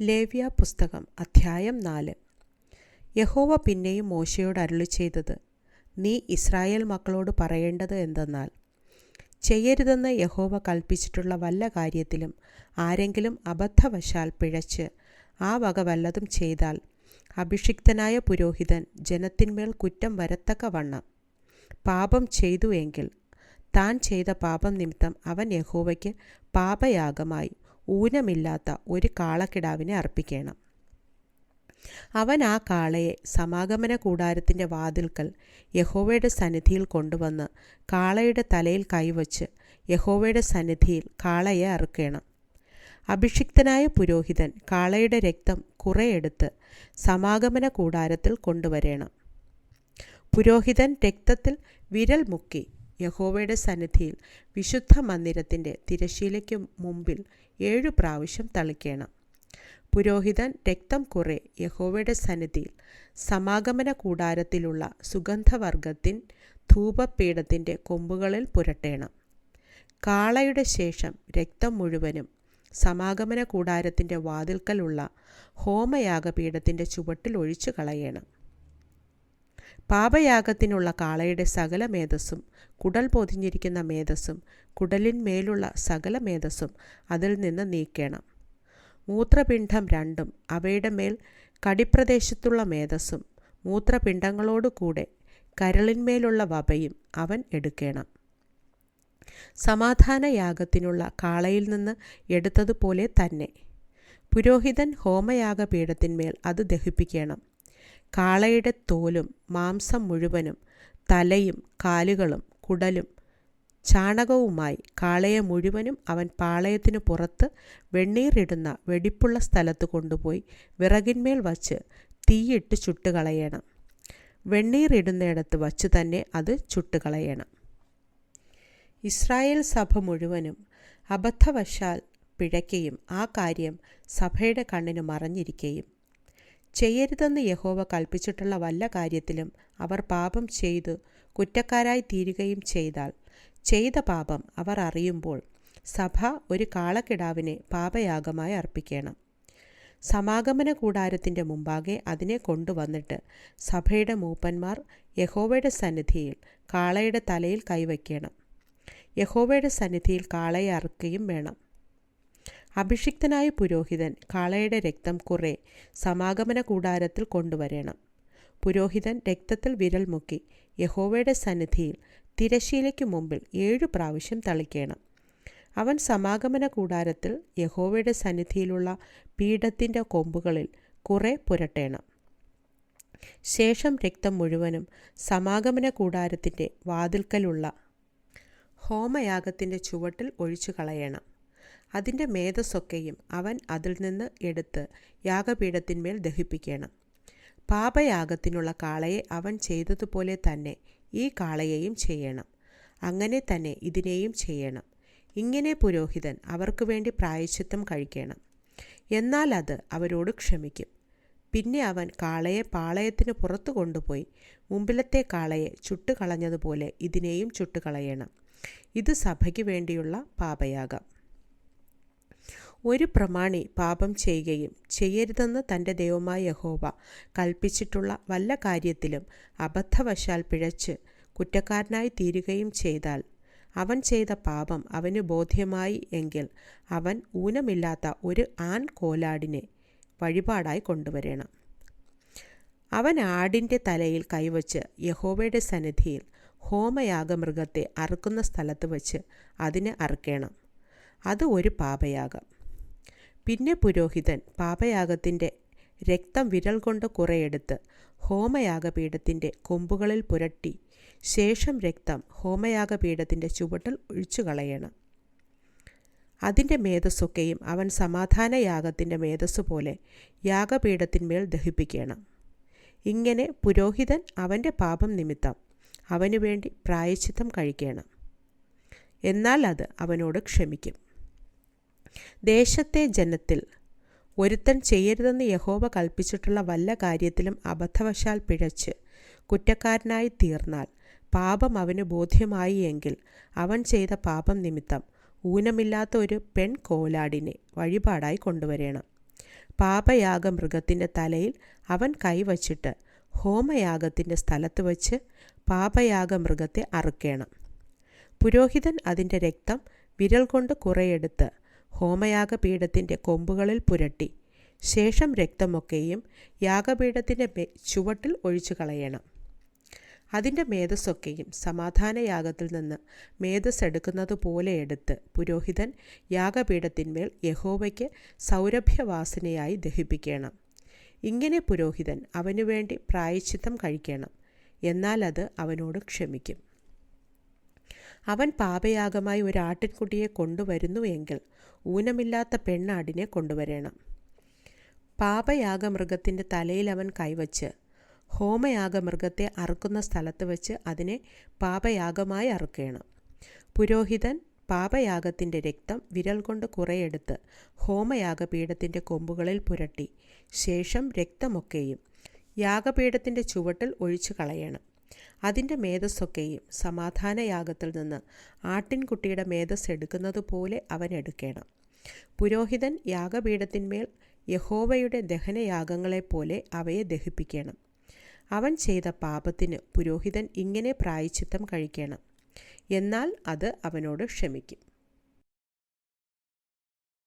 ലേവ്യ പുസ്തകം അധ്യായം നാല്. യഹോവ പിന്നെയും മോശയോട് അരുളി ചെയ്തത് നീ ഇസ്രായേൽ മക്കളോട് പറയേണ്ടത് എന്തെന്നാൽ ചെയ്യരുതെന്ന് യഹോവ കൽപ്പിച്ചിട്ടുള്ള വല്ല കാര്യത്തിലും ആരെങ്കിലും അബദ്ധവശാൽ പിഴച്ച് ആ വക വല്ലതും ചെയ്താൽ അഭിഷിക്തനായ പുരോഹിതൻ ജനത്തിന്മേൽ കുറ്റം വരത്തക്കവണ്ണം. പാപം ചെയ്തു എങ്കിൽ താൻ ചെയ്ത പാപം നിമിത്തം അവൻ യഹോവയ്ക്ക് പാപയാഗമായി. ഊനമില്ലാത്ത ഒരു കാളക്കിടാവിനെ അർപ്പിക്കണം. അവൻ ആ കാളയെ സമാഗമന കൂടാരത്തിന്റെ വാതിൽക്കൽ യഹോവയുടെ സന്നിധിയിൽ കൊണ്ടുവന്ന് കാളയുടെ തലയിൽ കൈവച്ച് യഹോവയുടെ സന്നിധിയിൽ കാളയെ അറുക്കണം. അഭിഷിക്തനായ പുരോഹിതൻ കാളയുടെ രക്തം കുറെയെടുത്ത് സമാഗമന കൂടാരത്തിൽ കൊണ്ടുവരണം. പുരോഹിതൻ രക്തത്തിൽ വിരൽ മുക്കി യഹോവയുടെ സന്നിധിയിൽ വിശുദ്ധ മന്ദിരത്തിന്റെ തിരശീലയ്ക്ക് മുമ്പിൽ ഏഴു പ്രാവശ്യം തളിക്കണം. പുരോഹിതൻ രക്തം കുറെ യഹോവയുടെ സന്നിധിയിൽ സമാഗമന കൂടാരത്തിലുള്ള സുഗന്ധവർഗത്തിൻ ധൂപപീഠത്തിന്റെ കൊമ്പുകളിൽ പുരട്ടേണം. കാളയുടെ ശേഷം രക്തം മുഴുവനും സമാഗമന കൂടാരത്തിന്റെ വാതിൽക്കലുള്ള ഹോമയാഗപീഠത്തിന്റെ ചുവട്ടിൽ ഒഴിച്ചു കളയണം. പാപയാഗത്തിനുള്ള കാളയുടെ സകല മേധസ്സും കുടൽ പൊതിഞ്ഞിരിക്കുന്ന മേധസ്സും കുടലിന്മേലുള്ള സകല മേധസ്സും അതിൽ നിന്ന് നീക്കണം. മൂത്രപിണ്ഡം രണ്ടും അവയുടെ മേൽ കടിപ്രദേശത്തുള്ള മേധസ്സും മൂത്രപിണ്ഡങ്ങളോടുകൂടെ കരളിന്മേലുള്ള വപയും അവൻ എടുക്കണം. സമാധാനയാഗത്തിനുള്ള കാളയിൽ നിന്ന് എടുത്തതുപോലെ തന്നെ പുരോഹിതൻ ഹോമയാഗപീഠത്തിന്മേൽ അത് ദഹിപ്പിക്കണം. കാളയുടെ തോലും മാംസം മുഴുവനും തലയും കാലുകളും കുടലും ചാണകവുമായി കാളയെ മുഴുവനും അവൻ പാളയത്തിനു പുറത്ത് വെണ്ണീറിടുന്ന വെടിപ്പുള്ള സ്ഥലത്ത് കൊണ്ടുപോയി വിറകിന്മേൽ വച്ച് തീയിട്ട് ചുട്ടുകളയണം. വെണ്ണീറിടുന്നിടത്ത് വച്ച് തന്നെ അത് ചുട്ടുകളയണം. ഇസ്രായേൽ സഭ മുഴുവനും അബദ്ധവശാൽ പിഴയ്ക്കുകയും ആ കാര്യം സഭയുടെ കണ്ണിന് മറഞ്ഞിരിക്കുകയും ചെയ്യരുതെന്ന് യഹോവ കൽപ്പിച്ചിട്ടുള്ള വല്ല കാര്യത്തിലും അവർ പാപം ചെയ്തു കുറ്റക്കാരായി തീരുകയും ചെയ്താൽ. ചെയ്ത പാപം അവർ അറിയുമ്പോൾ സഭ ഒരു കാളക്കിടാവിനെ പാപയാഗമായി അർപ്പിക്കണം. സമാഗമന കൂടാരത്തിന്റെ മുമ്പാകെ അതിനെ കൊണ്ടുവന്നിട്ട് സഭയുടെ മൂപ്പന്മാർ യഹോവയുടെ സന്നിധിയിൽ കാളയുടെ തലയിൽ കൈവയ്ക്കണം. യഹോവയുടെ സന്നിധിയിൽ കാളയെ അറുക്കുകയും വേണം. അഭിഷിക്തനായ പുരോഹിതൻ കാളയുടെ രക്തം കുറെ സമാഗമന കൂടാരത്തിൽ കൊണ്ടുവരണം. പുരോഹിതൻ രക്തത്തിൽ വിരൽ മുക്കി യഹോവയുടെ സന്നിധിയിൽ തിരശീലയ്ക്ക് മുമ്പിൽ ഏഴു പ്രാവശ്യം തളിക്കണം. അവൻ സമാഗമന കൂടാരത്തിൽ യഹോവയുടെ സന്നിധിയിലുള്ള പീഠത്തിന്റെ കൊമ്പുകളിൽ കുറെ പുരട്ടേണം. ശേഷം രക്തം മുഴുവനും സമാഗമന കൂടാരത്തിന്റെ വാതിൽക്കലുള്ള ഹോമയാഗത്തിന്റെ ചുവട്ടിൽ ഒഴിച്ചു കളയണം അതിന്റെ മേധസ്സൊക്കെയും അവൻ അതിൽ നിന്ന് എടുത്ത് യാഗപീഠത്തിന്മേൽ ദഹിപ്പിക്കണം. പാപയാഗത്തിനുള്ള കാളയെ അവൻ ചെയ്തതുപോലെ തന്നെ ഈ കാളയെയും ചെയ്യണം. അങ്ങനെ തന്നെ ഇതിനെയും ചെയ്യണം. ഇങ്ങനെ പുരോഹിതൻ അവർക്ക് വേണ്ടി പ്രായശ്ചിത്തം കഴിക്കണം. എന്നാൽ അത് അവരോട് ക്ഷമിക്കും. പിന്നെ അവൻ കാളയെ പാളയത്തിന് പുറത്തു കൊണ്ടുപോയി മുമ്പിലത്തെ കാളയെ ചുട്ടുകളഞ്ഞതുപോലെ ഇതിനെയും ചുട്ടുകളയണം. ഇത് സഭയ്ക്ക് വേണ്ടിയുള്ള പാപയാഗം. ഒരു പ്രമാണി പാപം ചെയ്യുകയും ചെയ്യരുതെന്ന് തന്റെ ദൈവമായ യഹോവ കൽപ്പിച്ചിട്ടുള്ള വല്ല കാര്യത്തിലും അബദ്ധവശാൽ പിഴച്ച് കുറ്റക്കാരനായി തീരുകയും ചെയ്താൽ അവൻ ചെയ്ത പാപം അവന് ബോധ്യമായി എങ്കിൽ അവൻ ഊനമില്ലാത്ത ഒരു ആൺ കോലാടിനെ വഴിപാടായി കൊണ്ടുവരണം. അവൻ ആടിന്റെ തലയിൽ കൈവച്ച് യഹോവയുടെ സന്നിധിയിൽ ഹോമയാഗമൃഗത്തെ അറുക്കുന്ന സ്ഥലത്ത് വച്ച് അതിനെ അറുക്കണം. അത് ഒരു പാപയാഗം. പിന്നെ പുരോഹിതൻ പാപയാഗത്തിന്റെ രക്തം വിരൽ കൊണ്ട് കുറെയെടുത്ത് ഹോമയാഗപീഠത്തിന്റെ കൊമ്പുകളിൽ പുരട്ടി ശേഷം രക്തം ഹോമയാഗപീഠത്തിന്റെ ചുവട്ടിൽ ഒഴിച്ചു കളയണം. അതിന്റെ മേധസ്സൊക്കെയും അവൻ സമാധാനയാഗത്തിന്റെ മേധസ്സു പോലെ യാഗപീഠത്തിന്മേൽ ദഹിപ്പിക്കണം. ഇങ്ങനെ പുരോഹിതൻ അവന്റെ പാപം നിമിത്തം അവനു വേണ്ടി പ്രായച്ചിത്തം കഴിക്കണം. എന്നാൽ അത് അവനോട് ക്ഷമിക്കും. ദേശത്തെ ജനത്തിൽ ഒരുത്തൻ ചെയ്യരുതെന്ന് യഹോവ കൽപ്പിച്ചിട്ടുള്ള വല്ല കാര്യത്തിലും അബദ്ധവശാൽ പിഴച്ച് കുറ്റക്കാരനായി തീർന്നാൽ പാപം അവന് ബോധ്യമായി എങ്കിൽ അവൻ ചെയ്ത പാപം നിമിത്തം ഊനമില്ലാത്ത ഒരു പെൺ കോലാടിനെ വഴിപാടായി കൊണ്ടുവരണം. പാപയാഗ മൃഗത്തിന്റെ തലയിൽ അവൻ കൈവച്ചിട്ട് ഹോമയാഗത്തിന്റെ സ്ഥലത്ത് വച്ച് പാപയാഗ മൃഗത്തെ അറുക്കേണം. പുരോഹിതൻ അതിന്റെ രക്തം വിരൽ കൊണ്ട് കുറെയെടുത്ത് ഹോമയാഗപീഠത്തിന്റെ കൊമ്പുകളിൽ പുരട്ടി. ശേഷം രക്തമൊക്കെയും യാഗപീഠത്തിന്റെ ചുവട്ടിൽ ഒഴിച്ചു കളയണം അതിന്റെ മേധസ്സൊക്കെയും സമാധാനയാഗത്തിൽ നിന്ന് മേധസ് എടുക്കുന്നത് പോലെ എടുത്ത് പുരോഹിതൻ യാഗപീഠത്തിന്മേൽ യഹോവയ്ക്ക് സൗരഭ്യവാസനയായി ദഹിപ്പിക്കണം. ഇങ്ങനെ പുരോഹിതൻ അവനുവേണ്ടി പ്രായശ്ചിത്തം കഴിക്കണം. എന്നാൽ അത് അവനോട് ക്ഷമിക്കും. അവൻ പാപയാഗമായി ഒരു ആട്ടിൻകുട്ടിയെ കൊണ്ടുവരുന്നു എങ്കിൽ ഊനമില്ലാത്ത പെണ്ണാടിനെ കൊണ്ടുവരണം. പാപയാഗമൃഗത്തിന്റെ തലയിൽ അവൻ കൈവച്ച് ഹോമയാഗമൃഗത്തെ അറുക്കുന്ന സ്ഥലത്ത് വെച്ച് അതിനെ പാപയാഗമായി അറുക്കണം. പുരോഹിതൻ പാപയാഗത്തിന്റെ രക്തം വിരൽ കൊണ്ട് കുറെയെടുത്ത് ഹോമയാഗപീഠത്തിന്റെ കൊമ്പുകളിൽ പുരട്ടി ശേഷം രക്തമൊക്കെയും യാഗപീഠത്തിന്റെ ചുവട്ടിൽ ഒഴിച്ചു കളയണം. അതിന്റെ മേധസ്സൊക്കെയും സമാധാനയാഗത്തിൽ നിന്ന് ആട്ടിൻകുട്ടിയുടെ മേധസ് എടുക്കുന്നത് പോലെ അവൻ എടുക്കണം. പുരോഹിതൻ യാഗപീഠത്തിന്മേൽ യഹോവയുടെ ദഹനയാഗങ്ങളെപ്പോലെ അവയെ ദഹിപ്പിക്കണം. അവൻ ചെയ്ത പാപത്തിന് പുരോഹിതൻ ഇങ്ങനെ പ്രായച്ചിത്തം കഴിക്കണം. എന്നാൽ അത് അവനോട് ക്ഷമിക്കും.